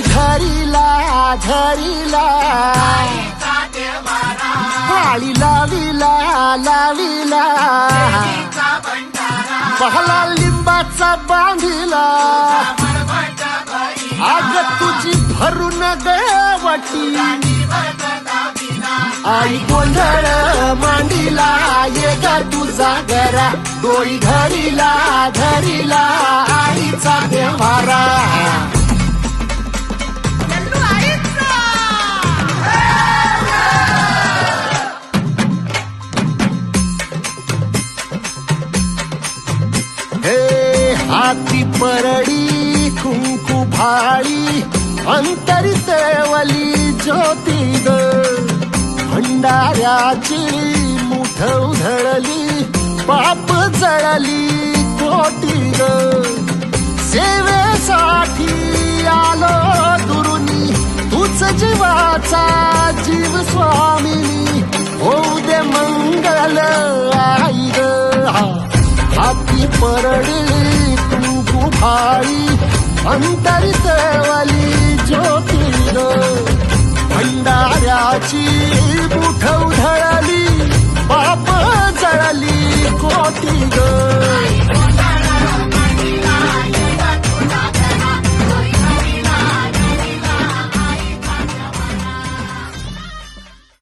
धरिला पाळी लाविला लाविला. पहला लिंबाचा बांधिला. आग तुझी भरून गवटी आई गोंधळ मांडीला ये ग तुझा घरा डोळी धरिला धरिला. आईचा देवारा. हे हाती परडी कुंकू भाळी अंतरितवली ज्योती ग भंडाऱ्याची मुठ उधळली पाप जळली कोटी ग सेवेसाठी आलो दुरुनी तूच जीवाचा जीव स्वा परळी तू गुभाई अंतरी सेवली ज्योती भंडाऱ्याची